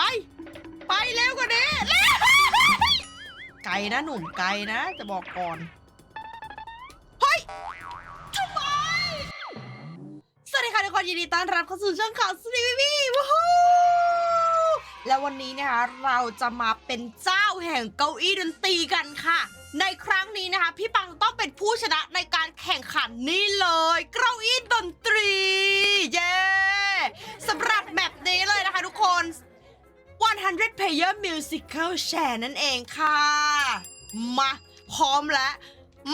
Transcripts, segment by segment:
ไป ไปเร็วกว่านี้เร็วไกลนะหนุ่มไกลนะ จะบอกก่อน เฮ้ยทำไมสวัสดีค่ะทุกคนยินดีต้อนรับเข้าสู่ช่องข่าวสตรีวีวู้ฮู้แล้ววันนี้นะคะเราจะมาเป็นเจ้าแห่งเก้าอี้ดนตรีกันค่ะ ในครั้งนี้นะคะ พี่ปังต้องเป็นผู้ชนะในการแข่งขันนี่เลย เก้าอี้ Player Musical Share นั่นเองค่ะ มาพร้อมแล้ว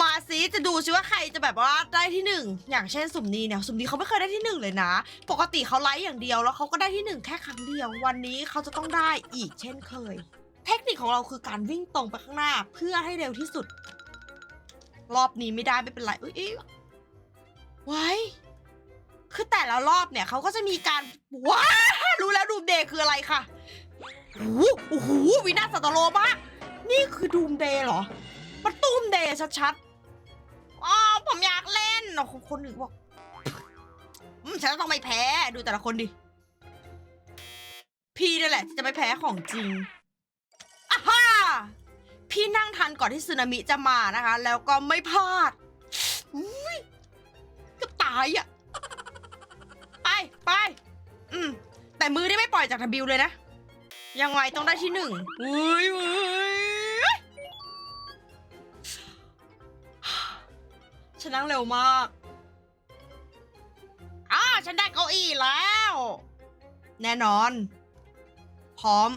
มาซิจะดูซิว่าใครจะแบบว่าได้ที่หนึ่งอย่างเช่นสุ่มนี้เนี่ยสุ่มนี้เขาไม่เคยได้ที่หนึ่งเลยนะ ปกติเขาไลฟ์อย่างเดียวแล้วเขาก็ได้ที่หนึ่งแค่ครั้งเดียว วันนี้เขาจะต้องได้อีกเช่นเคย เทคนิคของเราคือการวิ่งตรงไปข้างหน้าเพื่อให้เร็วที่สุด รอบนี้ไม่ได้ไม่เป็นไรอุ้ยอุ๊ยไว้คือแต่ละรอบเนี่ยเขาก็จะมีการว้ารู้แล้วดูเดย์คืออะไรค่ะ โอ้โหโอ้โหวินาศสัตโลมาก นี่คือดูมเดย์เหรอ มันตูมเดย์ชัดๆอ๋อผมอยากเล่นอ๋อคนหนึ่งบอกอืมฉันต้องไม่แพ้ ดูแต่ละคนดิ พี่นี่แหละ จะไม่แพ้ของจริงอะฮ่าพี่นั่งทันก่อนที่สึนามิจะมานะคะ แล้วก็ไม่พลาดก็ตายอะ ไปไป อืม แต่มือนี่ไม่ปล่อยจากทบิวเลยนะ ยังไงต้องได้ที่หนึ่งอุ้ยอุ้ยฉันนั่งเร็วมากอ่าฉันได้เก้าอี้แล้ว แน่นอน พร้อม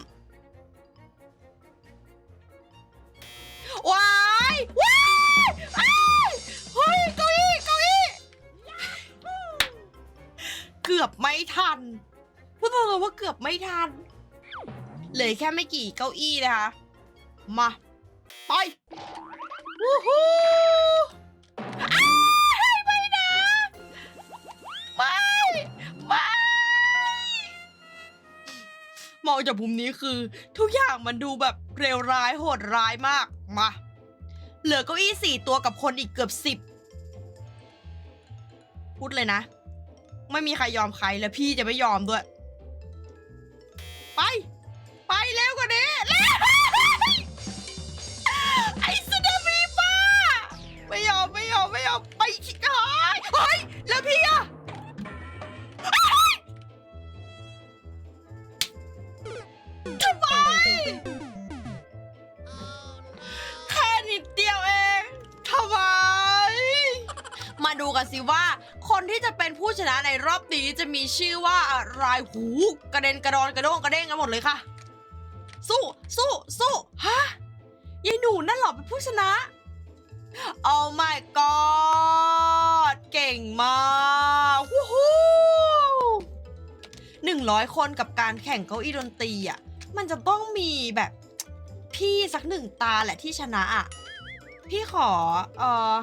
ว้ายว้ายอ้ายเฮ้ยเก้าอี้เก้าอี้เกือบไม่ทันพูดตรงๆว่าเกือบไม่ทัน เหลือแค่ไม่กี่เก้าอี้นะคะ มา ไปวู้ฮู้อ้ายไม่นะ ไม่ ไม่มองจากมุมนี้คือ ทุกอย่างมันดูแบบเร็วร้ายโหดร้ายมาก มา เหลือเก้าอี้สี่ตัวกับคนอีกเกือบสิบพูดเลยนะ ไม่มีใครยอมใครและพี่จะไม่ยอมด้วย ที่จะเป็นผู้ชนะในรอบนี้จะมีชื่อว่าอะไรหูกระเด็นกระดอนกระโดงกระเด้งกันหมดเลยค่ะ สู้สู้สู้ฮะยายหนูนั่นหรอเป็นผู้ชนะ Oh my god เก่งมากวู้ฮู้หนึ่งร้อยคนกับการแข่งเก้าอี้ดนตรีอะ มันจะต้องมีแบบ พี่สักหนึ่งตาแหละที่ชนะอะ พี่ขอ เอ่อ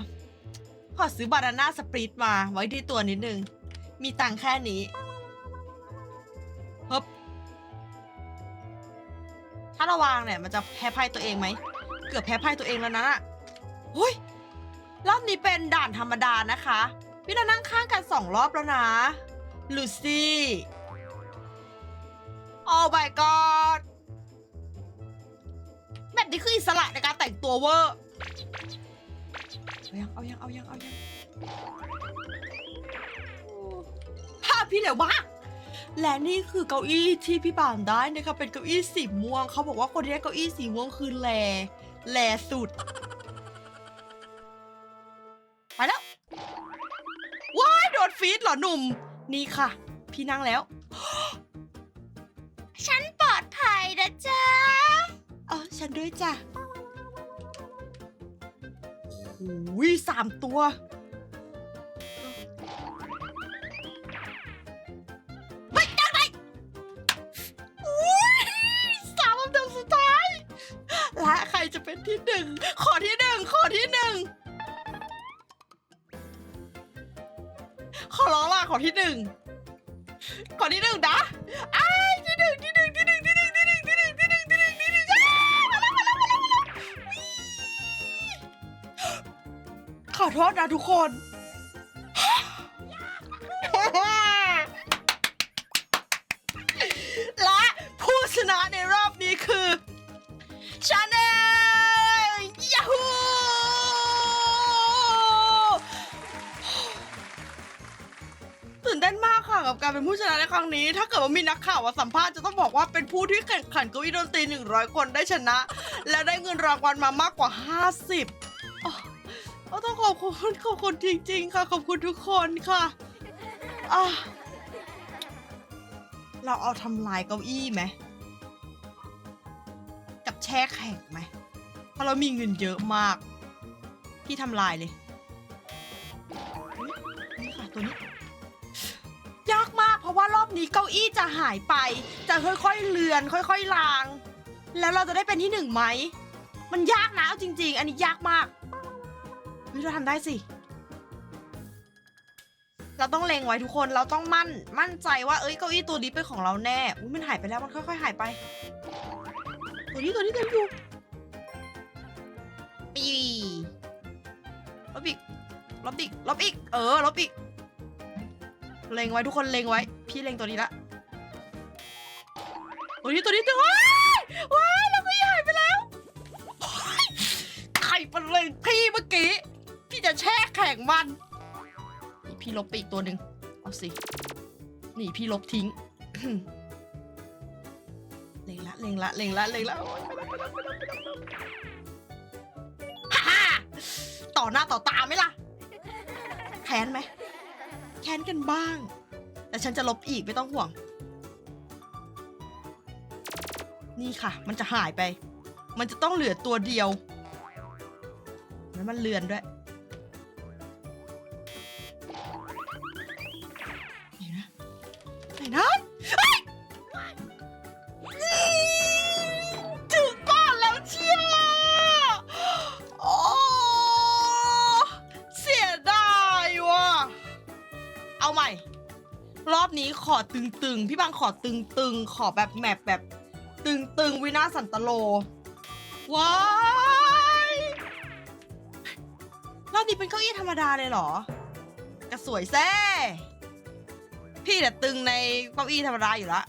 ขอซื้อบานาน่าสปริตมาไว้ที่ตัวนิดนึง มีตังค์แค่นี้ฮึบถ้าระวางเนี่ย มันจะแพ้ไพ่ตัวเองไหม เกือบแพ้ไพ่ตัวเองแล้วนะน่ะเฮ้ย รอบนี้เป็นด่านธรรมดานะคะ พี่เรานั่งข้างกันสองรอบแล้วนะ ลูซี่โอ้ my god แบบนี้คืออิสระในการแต่งตัวเวอร์ เอายัง เอายัง เอายัง เอายังภาพพี่เร็วมากและนี่คือเก้าอี้ที่พี่ปานได้นะคะเป็นเก้าอี้สีม่วง เขาบอกว่าคนที่ได้เก้าอี้สีม่วงคือแลแลสุด ไปแล้ว ว้ายโดนฟีดเหรอหนุ่ม นี่ค่ะ พี่นั่งแล้ว ฉันปลอดภัยนะจ๊ะ เออฉันด้วยจ้ะ โอ้ยสามตัวไม่ได้ไหนอุ้ยสามอันดับสุดท้าย และใครจะเป็นที่หนึ่ง ขอที่หนึ่ง ขอที่หนึ่ง ขอร้องล่ะขอที่หนึ่ง ขอที่หนึ่งนะอ้า ขอโทษนะทุกคน และผู้ชนะในรอบนี้คือชาแนลยาฮูตื่นเต้นมากค่ะกับการเป็นผู้ชนะในครั้งนี้ ถ้าเกิดว่ามีนักข่าวมาสัมภาษณ์จะต้องบอกว่าเป็นผู้ที่แข่งขันเก้าอีดนตรี 100 คนได้ชนะ และได้เงินรางวัลมามากกว่า 50 อ๋อต้องขอบคุณขอบคุณจริง ๆ ค่ะ ขอบคุณทุกคนค่ะอะเราเอาทำลายเก้าอี้ไหมกับแช่แข็งไหมเพราะเรามีเงินเยอะมาก พี่ทำลายเลยอุ๊ยนี่ค่ะตัวนี้ ยากมากเพราะว่ารอบนี้เก้าอี้จะหายไป จะค่อยๆเลือน ค่อยๆลาง แล้วเราจะได้เป็นที่หนึ่งไหม มันยากนะเอาจริง ๆ อันนี้ยากมาก เฮ้ยเราทำได้สิ เราต้องเล็งไว้ทุกคน เราต้องมั่น มั่นใจว่าเอ้ยเก้าอี้ตัวนี้เป็นของเราแน่ อุ้ยมันหายไปแล้ว มันค่อยๆหายไป ตัวนี้ตัวนี้ตัวนี้อยู่ปีลบอีกลบอีกลบอีก เออลบอีก เล็งไว้ทุกคนเล็งไว้ พี่เล็งตัวนี้ละ ตัวนี้ตัวนี้ตัวว้ายว้ายแล้วก็ใหญ่ไปแล้วโอ๊ยใครเป็นเล็งพี่เมื่อกี้พี่ จะแช่แข็งมันนี่พี่ลบไปอีกตัวหนึ่งเอาสินี่พี่ลบทิ้ง เล็งละเล็งละเล็งละเล็งละฮ่าฮ่าต่อหน้าต่อตาไหมล่ะแค้นไหมแค้นกันบ้าง แต่ฉันจะลบอีกไม่ต้องห่วง นี่ค่ะ มันจะหายไป มันจะต้องเหลือตัวเดียวแล้วมันเลือนด้วย นี้ขอตึงๆ พี่บางขอตึงๆ ขอแบบแมปแบบตึงๆ วินาศสันตโล ว้ายรอบนี้เป็นเก้าอี้ธรรมดาเลยเหรอ กระสวยแซ่ พี่แต่ตึงในเก้าอี้ธรรมดาอยู่ละ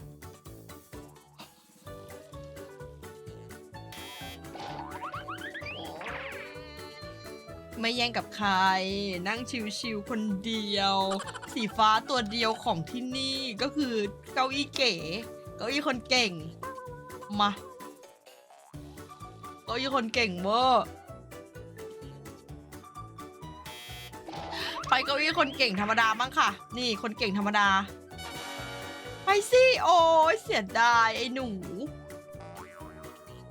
ไม่แย่งกับใคร นั่งชิวๆคนเดียว สีฟ้าตัวเดียวของที่นี่ก็คือเก้าอี้เก๋เก้าอี้คนเก่ง มาเก้าอี้คนเก่งเวอร์ไปเก้าอี้คนเก่งธรรมดาบ้างค่ะ นี่คนเก่งธรรมดา ไปสิโอ้ยเสียดายไอ้หนู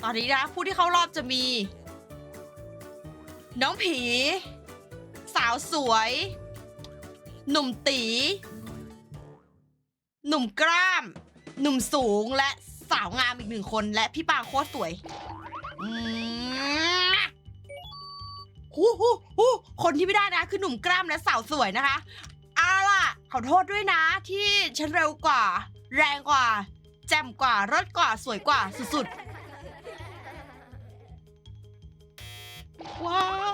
ตอนนี้นะผู้ที่เข้ารอบจะมี น้องผี สาวสวย หนุ่มตี หนุ่มกล้าม หนุ่มสูงและสาวงามอีกหนึ่งคนและพี่ปางโคตรสวยอืมหูหูหูคนที่ไม่ได้นะ คือหนุ่มกล้ามและสาวสวยนะคะเอาล่ะ ขอโทษด้วยนะที่ฉันเร็วกว่า แรงกว่า แจ่มกว่ารสกว่าสวยกว่าสุดๆ ว้า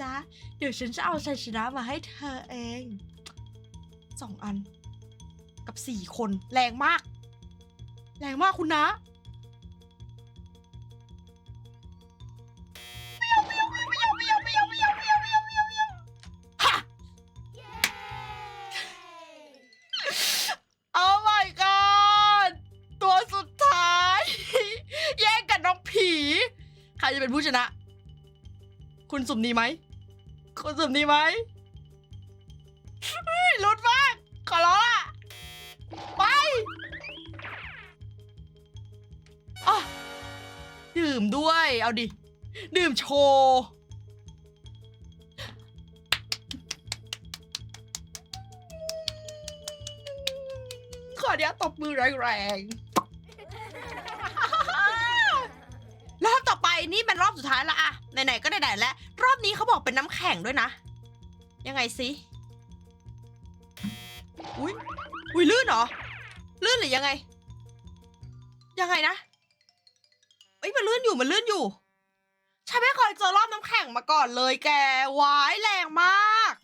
จ๊ะ เดี๋ยวฉันจะเอาชัยชนะมาให้เธอเองสองอัน กับสี่คน แรงมาก แรงมากคุณนะฮะโอ้ my god ตัวสุดท้ายแย่งกับน้องผีใครจะเป็นผู้ชนะ คุณสุ่มนีไหม คุณสุ่มนี้ไหมลุ้นมากขอร้องละไปอะดื่มด้วย เอาดิ ดื่มโชว์ขอเนี้ยตบมือแรงๆ นี่เป็นรอบสุดท้ายละอะไหนๆก็ไหนๆแล้วรอบนี้เขาบอกเป็นน้ำแข็งด้วยนะ ยังไงสิอุ้ยอุ้ยลื่นเหรอลื่นหรือยังไง ยังไงนะเอ้ยมันลื่นอยู่มันลื่นอยู่ฉันไม่เคยเจอรอบน้ำแข็งมาก่อนเลยแกวายแรงมาก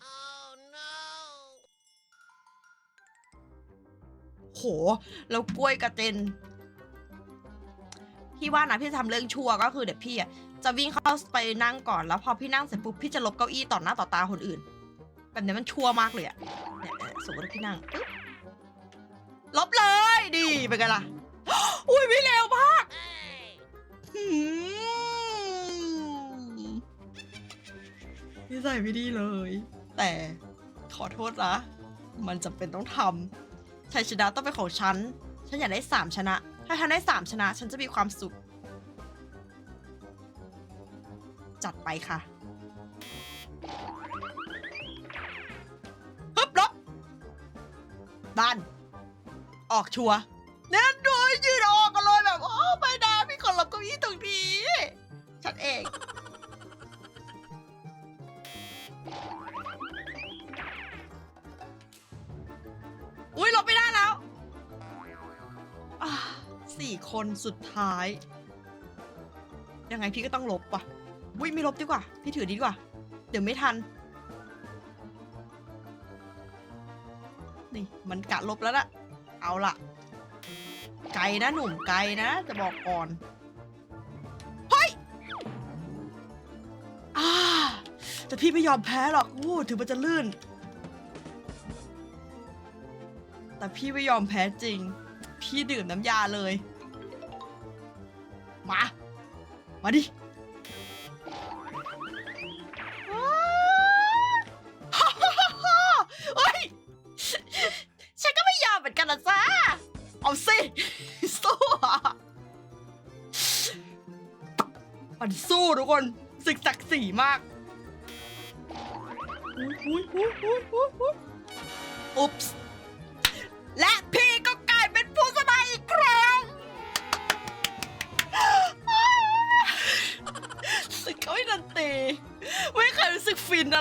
โหแล้วกล้วยกระเจน พี่ว่านะพี่จะทำเรื่องชั่วก็คือเดี๋ยวพี่อะจะวิ่งเข้าไปนั่งก่อนแล้วพอพี่นั่งเสร็จปุ๊บพี่จะลบเก้าอี้ต่อหน้าต่อตาคนอื่น แบบนี้มันชั่วมากเลยอะเนี่ยเนี่ยสมมติว่าพี่นั่งปึ๊บลบเลยดีเป็นไงล่ะ อุ้ยพี่เร็วมากหืมนิสัยไม่ดีเลย แต่ขอโทษนะ มันจำเป็นต้องทำชัยชนะต้องเป็นของฉัน ฉันอยากได้สามชนะ ถ้าฉันได้สามชนะ ฉันจะมีความสุข จัดไปค่ะฮึบลบบ้าน ออกชัวเน้นด้วยยืนออกกันเลยแบบ โอ้ไม่ได้พี่ขอรับเก้าอี้ตรงนี้ ฉันเอง คนสุดท้าย ยังไงพี่ก็ต้องลบป่ะอุ้ยไม่ลบดีกว่า พี่ถือดีกว่า เดี๋ยวไม่ทัน นี่มันกะลบแล้วละเอาละไกลนะหนุ่มไกลนะ จะบอกก่อนเฮ้ยอ่าแต่พี่ไม่ยอมแพ้หรอกโอ้ถึงมันจะลื่น แต่พี่ไม่ยอมแพ้จริง พี่ดื่มน้ำยาเลย มาดิเฮ้ยฉันก็ไม่ยอมเหมือนกันนะจ้าเอาสิสู้มันสู้ทุกคนศึกศักดิ์ศรีมากอุ๊ยอุ๊ยอุ๊ยอุ๊ยอุ๊ยอุ๊ยอุ๊ปส์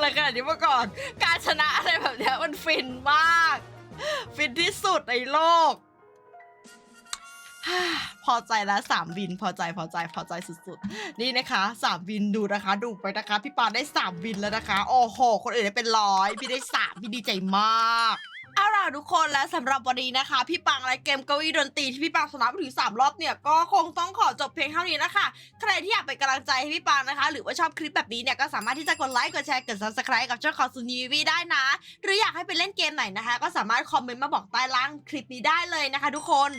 อะไรขนาดนี้มาก่อน การชนะอะไรแบบเนี้ยมันฟินมาก ฟินที่สุดในโลก พอใจแล้วสามวินพอใจพอใจพอใจสุดๆ นี่นะคะสามวินดูนะคะ ดูไปนะคะ พี่ปานได้สามวินแล้วนะคะ โอ้โห คนอื่นได้เป็นร้อย พี่ได้สามพี่ดีใจมาก เอาล่ะทุกคนและสำหรับวันนี้นะคะ พี่ปังและเกมเก้าอี้ดนตรีที่พี่ปังชนะไปถึงสามรอบเนี่ยก็คงต้องขอจบเพียงเท่านี้นะคะ ใครที่อยากเป็นกำลังใจให้พี่ปังนะคะ หรือว่าชอบคลิปแบบนี้เนี่ยก็สามารถที่จะกดไลค์กดแชร์กด subscribe กับช่องของซูนีวีได้นะ หรืออยากให้ไปเล่นเกมไหนนะคะ ก็สามารถคอมเมนต์มาบอกใต้ล่างคลิปนี้ได้เลยนะคะ ทุกคน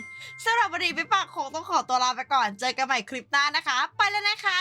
สำหรับวันนี้พี่ปังคงต้องขอตัวลาไปก่อน เจอกันใหม่คลิปหน้านะคะ ไปแล้วนะคะ